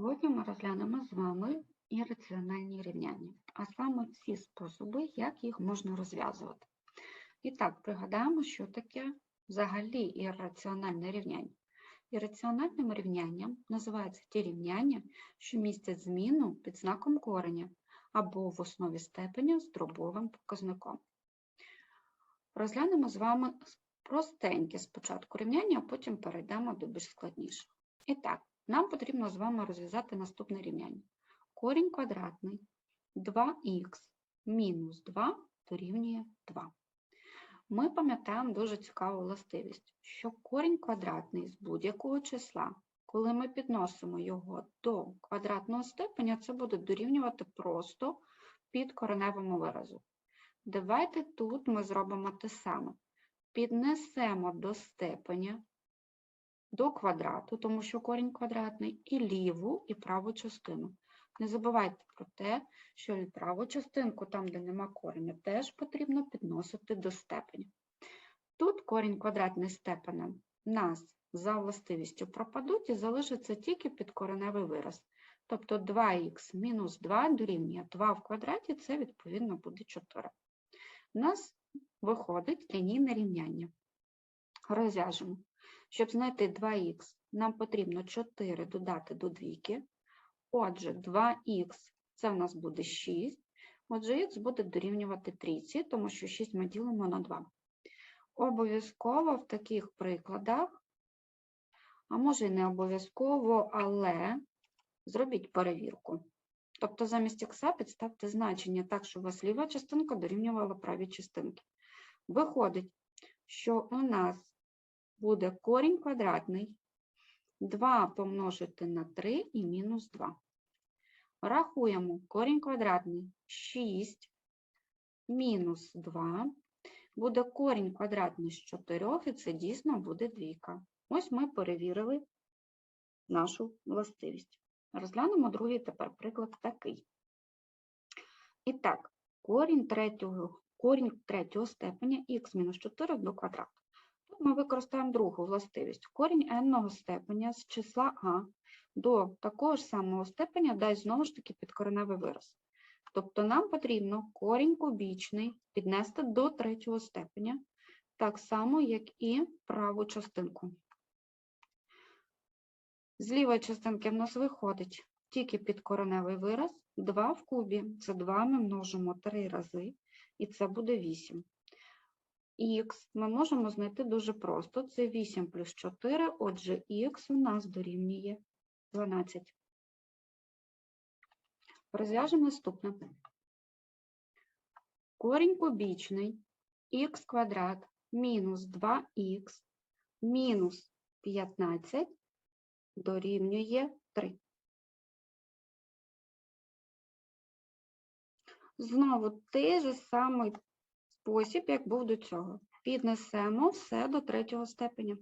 Сьогодні ми розглянемо з вами ірраціональні рівняння, а саме всі способи, як їх можна розв'язувати. І так, пригадаємо, що таке взагалі ірраціональне рівняння. Ірраціональним рівнянням називаються ті рівняння, що містять зміну під знаком кореня або в основі степеня з дробовим показником. Розглянемо з вами простеньке спочатку рівняння, а потім перейдемо до більш складніших. І так, нам потрібно з вами розв'язати наступне рівняння. Корінь квадратний 2х мінус 2 дорівнює 2. Ми пам'ятаємо дуже цікаву властивість, що корінь квадратний з будь-якого числа, коли ми підносимо його до квадратного степеня, це буде дорівнювати просто під кореневому виразу. Давайте тут ми зробимо те саме. Піднесемо до степеня до квадрату, тому що корінь квадратний, і ліву, і праву частину. Не забувайте про те, що праву частинку, там, де нема кореня, теж потрібно підносити до степеня. Тут корінь квадратний степенем нас за властивістю пропадуть і залишиться тільки підкореневий вираз. Тобто 2х мінус 2 дорівнює 2 в квадраті, це відповідно буде 4. У нас виходить лінійне рівняння. Розв'яжемо. Щоб знайти 2х, нам потрібно 4 додати до двійки. Отже, 2х це в нас буде 6. Отже, х буде дорівнювати трійці, тому що 6 ми ділимо на 2. Обов'язково в таких прикладах, а може і не обов'язково, але зробіть перевірку. Тобто замість х підставте значення так, щоб у вас ліва частинка дорівнювала правій частинки. Виходить, що у нас буде корінь квадратний 2 помножити на 3 і мінус 2. Рахуємо корінь квадратний 6 мінус 2. Буде корінь квадратний з 4, і це дійсно буде двійка. Ось ми перевірили нашу властивість. Розглянемо другий тепер приклад такий. І так, корінь третього, корінь третього степеня х-4 до квадрату. Ми використаємо другу властивість. Корінь n степеня з числа а до такого ж самого степеня дасть знову ж таки підкореневий вираз. Тобто нам потрібно корінь кубічний піднести до третього степеня, так само, як і праву частинку. З лівої частинки в нас виходить тільки підкореневий вираз 2 в кубі. Це 2 ми множимо 3 рази, і це буде 8. Х ми можемо знайти дуже просто. Це 8 плюс 4, отже, х у нас дорівнює 12. Розв'яжемо наступне. Корінь кубічний х квадрат мінус 2х мінус 15 дорівнює 3. Знову той же самий спосіб, як був до цього. Піднесемо все до третього степеня.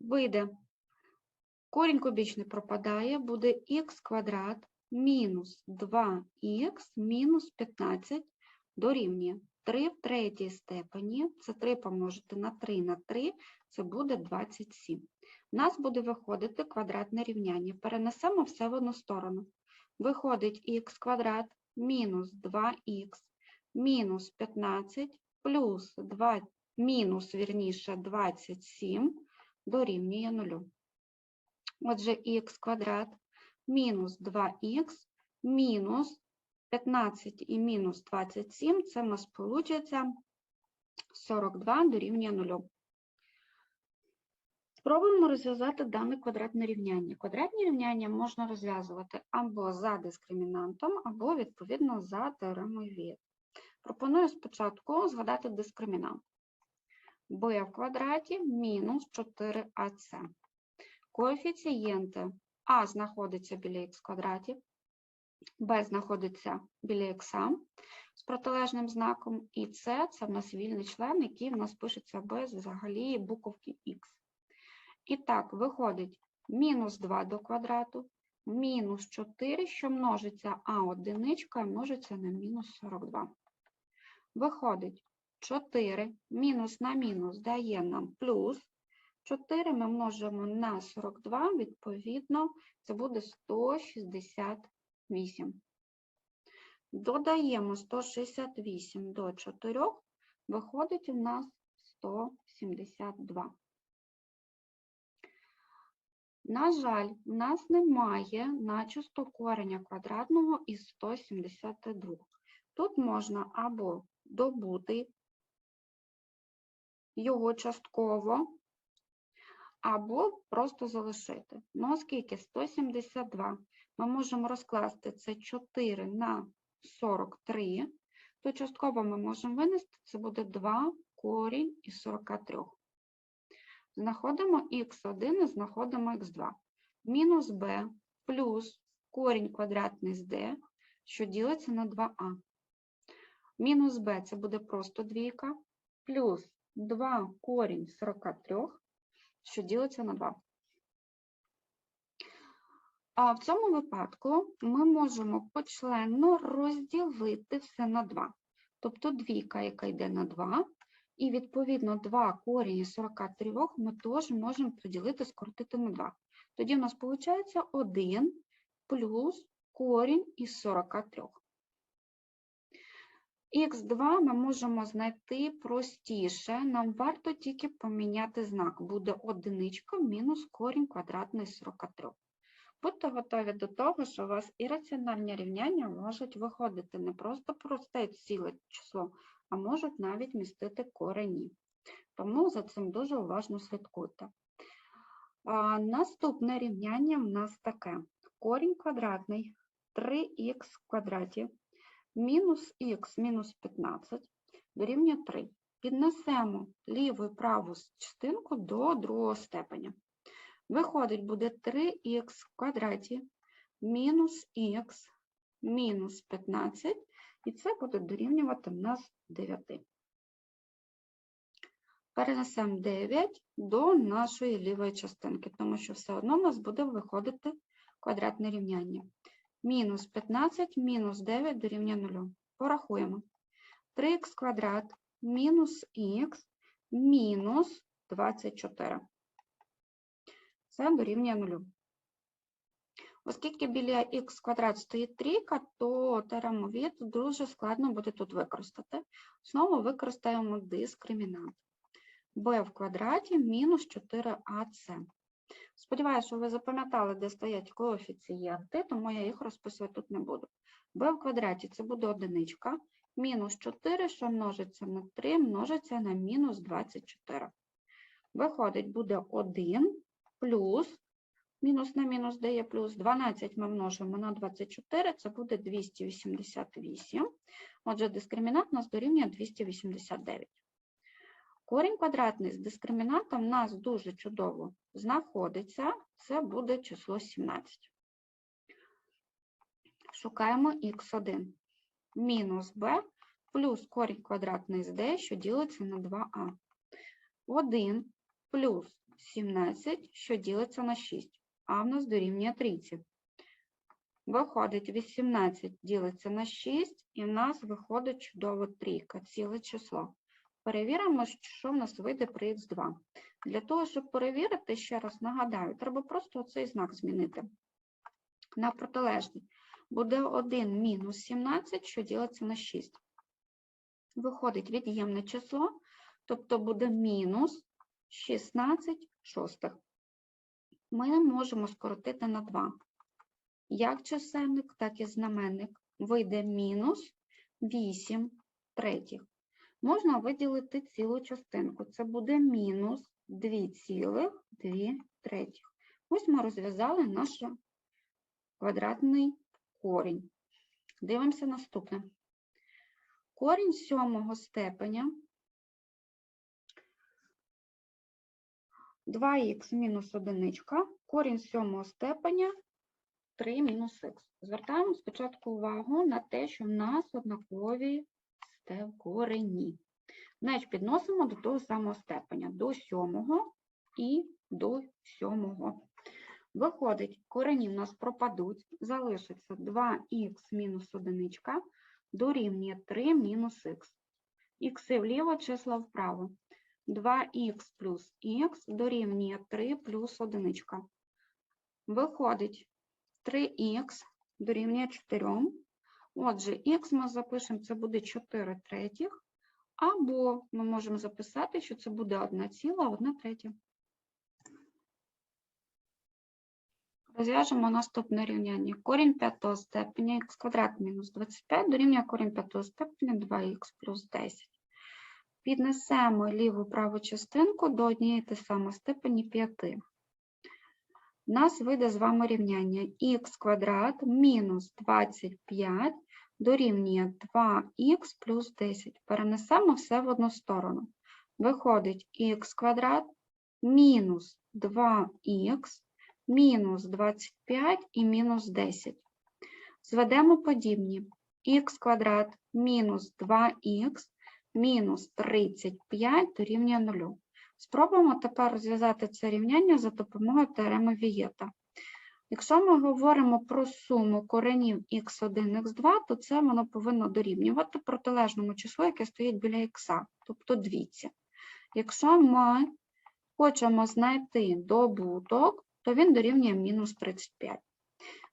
Вийде. Корінь кубічний пропадає, буде х квадрат мінус 2х мінус 15 дорівнює 3 в третій степені, це 3 помножити на 3 на 3, це буде 27. У нас буде виходити квадратне рівняння. Перенесемо все в одну сторону. Виходить х квадрат мінус 2х мінус 15 плюс 2, мінус, вірніше, 27 дорівнює 0. Отже, х квадрат мінус 2х мінус 15 і мінус 27, це у нас вийде 42 дорівнює 0. Спробуємо розв'язати дане квадратне рівняння. Квадратні рівняння можна розв'язувати або за дискримінантом, або, відповідно, за теоремою Вієт. Пропоную спочатку згадати дискримінант. b в квадраті мінус 4ac. Коефіцієнти а знаходиться біля х квадраті, b знаходиться біля х з протилежним знаком, і c – це в нас вільний член, який в нас пишеться без взагалі буковки х. І так, виходить мінус 2 до квадрату, мінус 4, що множиться а одиничка, множиться на мінус 42. Виходить 4 мінус на мінус дає нам плюс. 4 ми множимо на 42, відповідно, це буде 168. Додаємо 168 до 4, виходить у нас 172. На жаль, у нас немає начисто кореня квадратного із 172. Тут можна або добути його частково, або просто залишити. Ну, оскільки 172 ми можемо розкласти це 4 на 43, то частково ми можемо винести, це буде 2 корінь із 43. Знаходимо х1 і знаходимо х2. Мінус b плюс корінь квадратний з d, що ділиться на 2а. Мінус b це буде просто двійка, плюс 2 корінь 43, що ділиться на 2. А в цьому випадку ми можемо почленно розділити все на 2. Тобто двійка, яка йде на 2, і відповідно 2 корінь із 43 ми теж можемо поділити, скоротити на 2. Тоді у нас виходить 1 плюс корінь із 43. Х2 ми можемо знайти простіше, нам варто тільки поміняти знак. Буде одиничка мінус корінь квадратний з 43. Будьте готові до того, що у вас ірраціональні рівняння можуть виходити не просто просте ціле число, а можуть навіть містити корені. Тому за цим дуже уважно слідкуйте. А, наступне рівняння в нас таке. Корінь квадратний 3х в квадраті мінус х мінус 15 дорівнює 3. Піднесемо ліву і праву частинку до другого степеня. Виходить, буде 3х в квадраті мінус х мінус 15, і це буде дорівнювати в нас 9. Перенесемо 9 до нашої лівої частинки, тому що все одно у нас буде виходити квадратне рівняння. Мінус 15 мінус 9 дорівнює 0. Порахуємо. 3х квадрат мінус х мінус 24. Це дорівнює 0. Оскільки біля х квадрат стоїть трійка, то теорему від дуже складно буде тут використати. Знову використаємо дискримінант. b в квадраті мінус 4ac. Сподіваюся, що ви запам'ятали, де стоять коефіцієнти, тому я їх розписувати тут не буду. b в квадраті це буде одиничка, мінус 4, що множиться на 3, множиться на мінус 24. Виходить, буде 1 плюс, мінус на мінус дає плюс, 12 ми множимо на 24, це буде 288. Отже, дискримінант у нас дорівнює 289. Корінь квадратний з дискримінантом в нас дуже чудово знаходиться, це буде число 17. Шукаємо х1 мінус b плюс корінь квадратний з d, що ділиться на 2а. 1 плюс 17, що ділиться на 6, а в нас дорівнює 30. Виходить 18 ділиться на 6, і в нас виходить чудово трійка, ціле число. Перевіримо, що в нас вийде при х2. Для того, щоб перевірити, ще раз нагадаю, треба просто цей знак змінити. На протилежний буде 1 мінус 17, що ділиться на 6. Виходить від'ємне число, тобто буде мінус 16 шостих. Ми можемо скоротити на 2. Як чисельник, так і знаменник вийде мінус 8 третіх. Можна виділити цілу частинку. Це буде мінус 2,2 третіх. Ось ми розв'язали наш квадратний корінь. Дивимося наступне. Корінь сьомого степеня 2х мінус одиничка, корінь сьомого степеня 3 мінус х. Звертаємо спочатку увагу на те, що в нас однакові корені. Значить, підносимо до того самого степеня, до сьомого і до сьомого. Виходить, корені в нас пропадуть, залишиться 2х мінус одиничка дорівнює 3 мінус х. Ікси вліво, числа вправо. 2х плюс х дорівнює 3 плюс одиничка. Виходить 3х дорівнює 4. Отже, х ми запишемо, це буде 4 третіх, або ми можемо записати, що це буде 1 ціла, 1 третя. Розв'яжемо наступне рівняння. Корінь п'ятого степеня х квадрат мінус 25 дорівнює корінь п'ятого степеня 2х плюс 10. Піднесемо ліву праву частинку до однієї те саме степені 5. У нас вийде з вами рівняння х квадрат мінус 25 дорівнює 2х плюс 10. Перенесемо все в одну сторону. Виходить х квадрат мінус 2х мінус 25 і мінус 10. Зведемо подібні. х квадрат мінус 2х мінус 35 дорівнює 0. Спробуємо тепер розв'язати це рівняння за допомогою теореми Вієта. Якщо ми говоримо про суму коренів х1, х2, то це воно повинно дорівнювати протилежному числу, яке стоїть біля х, тобто двійці. Якщо ми хочемо знайти добуток, то він дорівнює мінус 35.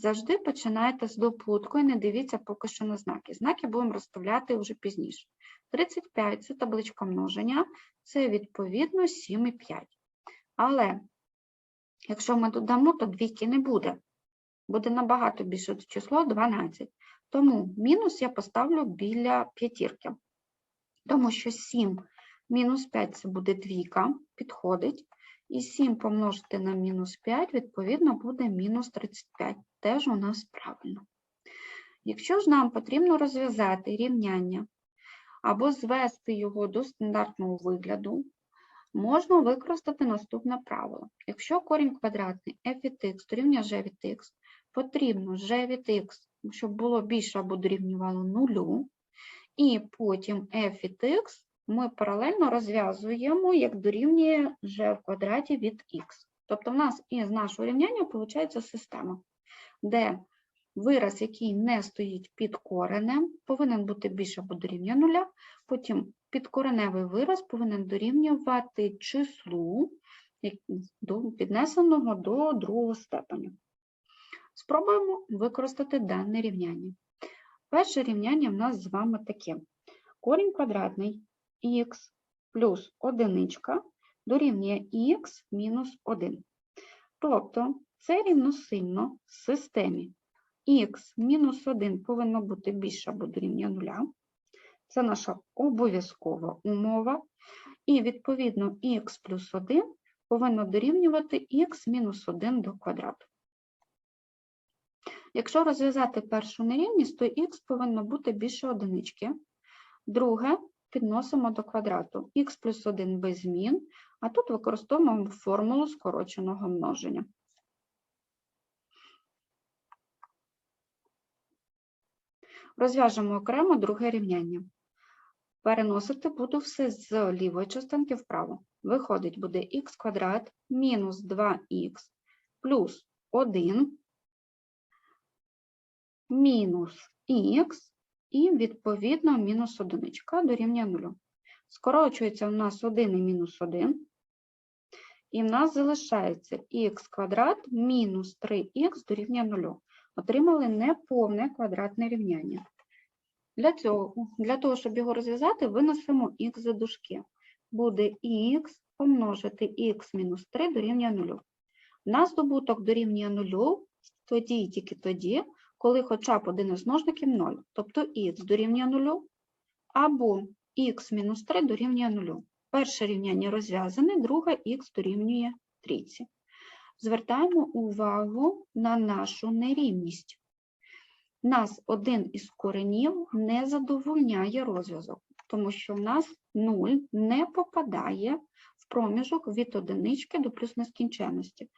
Завжди починайте з добутку і не дивіться поки що на знаки. Знаки будемо розставляти вже пізніше. 35 це табличка множення, це відповідно 7 і 5. Але якщо ми додамо, то двійки не буде. Буде набагато більше число 12. Тому мінус я поставлю біля п'ятірки. Тому що 7 мінус 5 це буде двійка, підходить. І 7 помножити на мінус 5, відповідно, буде мінус 35. Теж у нас правильно. Якщо ж нам потрібно розв'язати рівняння або звести його до стандартного вигляду, можна використати наступне правило. Якщо корінь квадратний f від x дорівнює g від x, потрібно g від x, щоб було більше або дорівнювало нулю, і потім f від x ми паралельно розв'язуємо, як дорівнює g в квадраті від x. Тобто в нас із нашого рівняння виходить система, де вираз, який не стоїть під коренем, повинен бути більше або дорівнює нуля, потім підкореневий вираз повинен дорівнювати числу піднесеного до другого степеню. Спробуємо використати дане рівняння. Перше рівняння в нас з вами таке. Корінь квадратний х плюс одиничка дорівнює х мінус 1. Тобто це рівносильно системі х мінус 1 повинно бути більше або дорівнює 0. Це наша обов'язкова умова. І, відповідно, х плюс 1 повинно дорівнювати х мінус 1 до квадрату. Якщо розв'язати першу нерівність, то х повинно бути більше одинички. Друге підносимо до квадрату. х плюс 1 без змін, а тут використовуємо формулу скороченого множення. Розв'яжемо окремо друге рівняння. Переносити буду все з лівої частинки вправо. Виходить, буде х квадрат мінус 2х плюс 1 мінус х і, відповідно, мінус одиничка дорівнює 0. Скорочується у нас 1 і мінус 1. І в нас залишається х квадрат мінус 3х дорівнює 0 отримали неповне квадратне рівняння. Для цього, для того, щоб його розв'язати, виносимо х за дужки. Буде х помножити х мінус 3 дорівнює 0. У нас добуток дорівнює 0 тоді і тільки тоді, коли хоча б один із множників 0, тобто х дорівнює 0, або х мінус 3 дорівнює 0. Перше рівняння розв'язане, друге х дорівнює 3. Звертаємо увагу на нашу нерівність. Нас один із коренів не задовольняє розв'язок, тому що в нас 0 не попадає в проміжок від одинички до плюс нескінченності.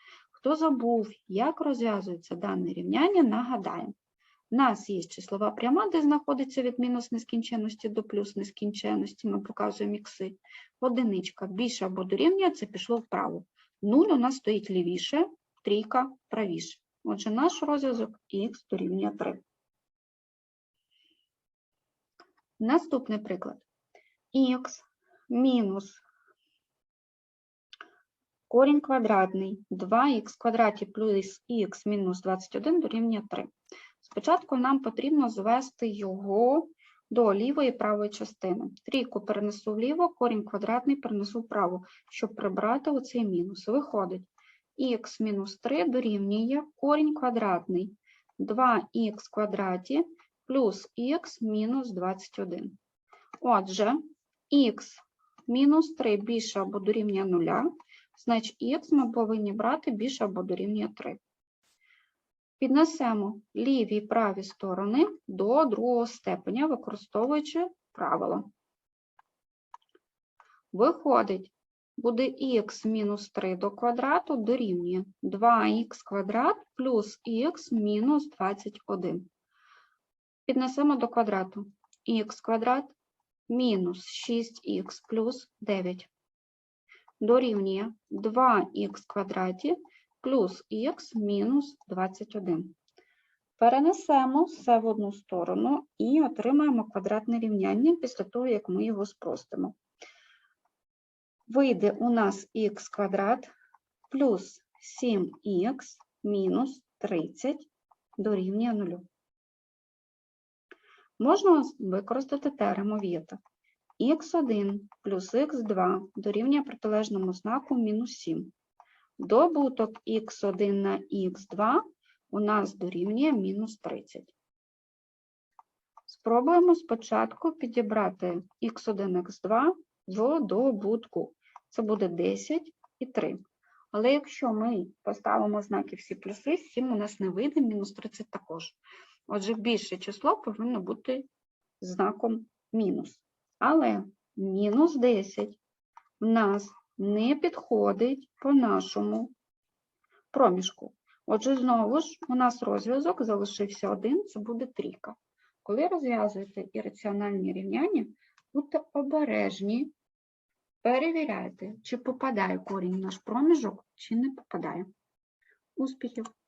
Хто забув, як розв'язується дане рівняння, нагадаємо. У нас є числова пряма, де знаходиться від мінус нескінченності до плюс нескінченності, ми показуємо ікси. Одиничка більше або дорівнює, це пішло вправо. 0 у нас стоїть лівіше, трійка правіше. Отже, наш розв'язок х дорівнює 3. Наступний приклад. х мінус корінь квадратний 2х квадраті плюс х мінус 21 дорівнює 3. Спочатку нам потрібно звести його до лівої і правої частини. Трійку перенесу вліво, корінь квадратний перенесу вправо, щоб прибрати оцей мінус. Виходить, х мінус 3 дорівнює корінь квадратний 2х квадраті плюс х мінус 21. Отже, х мінус 3 більше або дорівнює 0, значить х ми повинні брати більше або дорівнює 3. Піднесемо ліві і праві сторони до другого степеня, використовуючи правило. Виходить, буде х мінус 3 до квадрату дорівнює 2х квадрат плюс х мінус 21. Піднесемо до квадрату х квадрат мінус 6х плюс 9 дорівнює 2х квадраті плюс х мінус 21. Перенесемо все в одну сторону і отримаємо квадратне рівняння після того, як ми його спростимо. Вийде у нас х квадрат плюс 7х мінус 30 дорівнює 0. Можна використати теорему Вієта. Х1 плюс х2 дорівнює протилежному знаку мінус 7. Добуток х1 на х2 у нас дорівнює мінус 30. Спробуємо спочатку підібрати х1, х2 в добутку. Це буде 10 і 3. Але якщо ми поставимо знаки всі плюси, 7 у нас не вийде, мінус 30 також. Отже, більше число повинно бути знаком мінус. Але мінус 10 в нас не підходить по нашому проміжку. Отже, знову ж у нас розв'язок залишився один, це буде трійка. Коли розв'язуєте ірраціональні рівняння, будьте обережні, перевіряйте, чи попадає корінь в наш проміжок, чи не попадає. Успіхів!